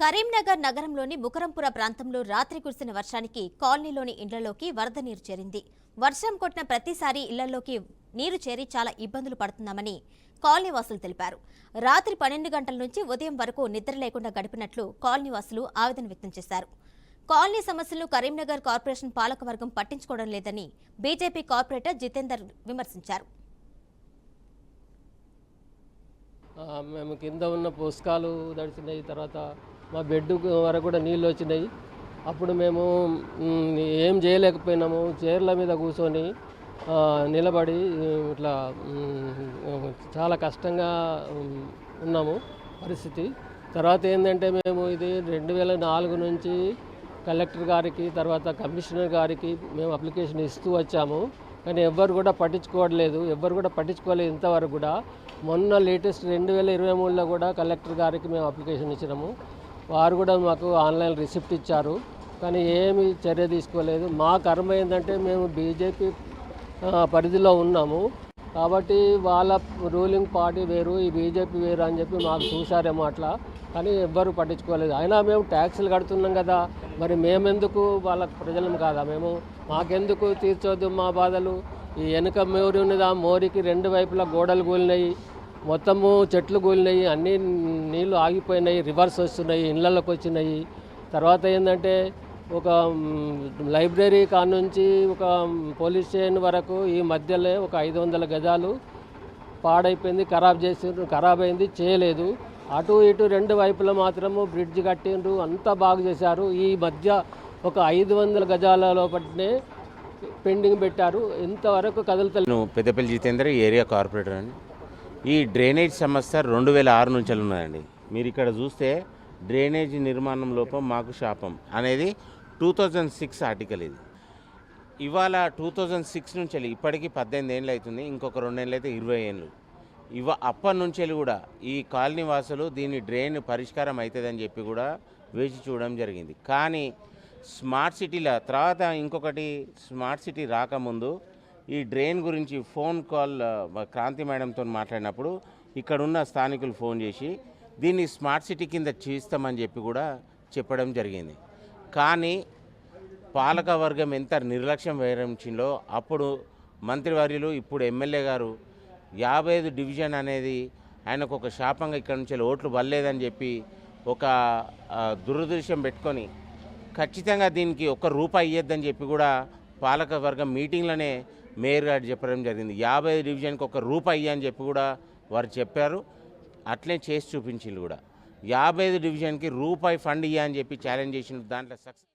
కరీంనగర్ నగరంలోని ముకరంపుర ప్రాంతంలో రాత్రి కురిసిన వర్షానికి కాలనీలోని ఇండ్లలోకి వరద నీరు చేరింది. వర్షం కొట్టిన ప్రతిసారి ఇళ్ళలోకి నీరు చేరి చాలా ఇబ్బందులు పడుతున్నామని కాలనీ వాసులు తెలిపారు. రాత్రి పన్నెండు గంటల నుంచి ఉదయం వరకు నిద్ర లేకుండా గడిపినట్లు కాలనీవాసులు ఆవేదన వ్యక్తం చేశారు. కాలనీ సమస్యలను కరీంనగర్ కార్పొరేషన్ పాలకవర్గం పట్టించుకోవడం లేదని బీజేపీ కార్పొరేటర్ జితేందర్ విమర్శించారు. మేము కింద ఉన్న పుస్తకాలు తడిచినాయి తర్వాత మా బెడ్ వరకు కూడా నీళ్ళు వచ్చినాయి. అప్పుడు మేము ఏం చేయలేకపోయినాము. చైర్ల మీద కూర్చొని నిలబడి ఇట్లా చాలా కష్టంగా ఉన్నాము పరిస్థితి. తర్వాత ఏంటంటే మేము ఇది రెండు వేల నాలుగు నుంచి కలెక్టర్ గారికి తర్వాత కమిషనర్ గారికి మేము అప్లికేషన్ ఇస్తూ వచ్చాము. కానీ ఎవ్వరు కూడా పట్టించుకోవట్లేదు. ఎవ్వరు కూడా పట్టించుకోలేదు ఇంతవరకు కూడా. మొన్న లేటెస్ట్ రెండు వేల ఇరవై మూడులో కూడా కలెక్టర్ గారికి మేము అప్లికేషన్ ఇచ్చినాము. వారు కూడా మాకు ఆన్లైన్ రిసిప్ట్ ఇచ్చారు. కానీ ఏమి చర్య తీసుకోలేదు. మా కర్మ ఏంటంటే మేము బీజేపీ పరిధిలో ఉన్నాము. కాబట్టి వాళ్ళ రూలింగ్ పార్టీ వేరు ఈ బీజేపీ వేరు అని చెప్పి మాకు చూశారేమో అట్లా. కానీ ఎవ్వరు పట్టించుకోలేదు. అయినా మేము ట్యాక్సులు కడుతున్నాం కదా. మరి మేమెందుకు వాళ్ళ ప్రజలం కాదా? మేము మాకెందుకు తీర్చొద్దు మా బాధలు? ఈ వెనుక మోరి ఉన్నది ఆ మోరికి రెండు వైపులా గోడలు కూలినాయి. మొత్తము చెట్లు కూలినాయి అన్నీ నీళ్ళు ఆగిపోయినాయి రివర్స్ వస్తున్నాయి ఇళ్ళలోకి వచ్చినాయి. తర్వాత ఏంటంటే ఒక లైబ్రరీ కాడ నుంచి ఒక పోలీస్ స్టేషన్ వరకు ఈ మధ్యలో ఒక ఐదు వందల గజాలు పాడైపోయింది ఖరాబ్ చేసి ఖరాబ్ అయింది చేయలేదు. అటు ఇటు రెండు వైపులా మాత్రము బ్రిడ్జ్ కట్టిండ్రు అంతా బాగు చేశారు. ఈ మధ్య ఒక ఐదు వందల గజాల లోపలనే పెండింగ్ పెట్టారు. ఇంతవరకు కదులుతలేదు పెద్దపల్లి జితేంద్ర ఏరియా కార్పొరేటర్ అండి. ఈ డ్రైనేజ్ సమస్య రెండు వేల ఆరు నుంచి ఉన్నదండి మీరు ఇక్కడ చూస్తే డ్రైనేజ్ నిర్మాణం లోపం మాకు శాపం అనేది టూ థౌజండ్ సిక్స్ ఆర్టికల్ ఇది. ఇవాళ టూ థౌజండ్ సిక్స్ నుంచి వెళ్ళి ఇప్పటికీ పద్దెనిమిది ఏళ్ళు అవుతుంది ఇంకొక రెండేళ్ళు అయితే ఇరవై ఏళ్ళు. ఇవ అప్పటి నుంచి వెళ్ళి కూడా ఈ కాలనీ వాసులు దీని డ్రైన్ పరిష్కారం అవుతుందని చెప్పి కూడా వేచి చూడడం జరిగింది. కానీ స్మార్ట్ సిటీల తర్వాత ఇంకొకటి స్మార్ట్ సిటీ రాకముందు ఈ డ్రైన్ గురించి ఫోన్ కాల్ క్రాంతి మేడంతో మాట్లాడినప్పుడు ఇక్కడున్న స్థానికులు ఫోన్ చేసి దీన్ని స్మార్ట్ సిటీ కింద చేస్తామని చెప్పి కూడా చెప్పడం జరిగింది. కానీ పాలక వర్గం ఎంత నిర్లక్ష్యం వహించిందో అప్పుడు మంత్రివర్యులు ఇప్పుడు ఎమ్మెల్యే గారు యాభై ఐదు డివిజన్ అనేది ఆయనకు ఒక శాపంగా ఇక్కడ నుంచి ఓట్లు వల్లేదని చెప్పి ఒక దురదృశ్యం పెట్టుకొని ఖచ్చితంగా దీనికి ఒక్క రూపాయి ఇయ్యొద్దని చెప్పి కూడా పాలక వర్గం మీటింగ్లోనే మేయర్ గారు చెప్పడం జరిగింది. యాభై ఐదు డివిజన్కి ఒక రూపాయి అని చెప్పి కూడా వారు చెప్పారు. అట్లే చేసి చూపించింది కూడా. యాభై ఐదు డివిజన్కి రూపాయి ఫండ్ ఇయ్య అని చెప్పి ఛాలెంజ్ చేసిన దాంట్లో సక్సెస్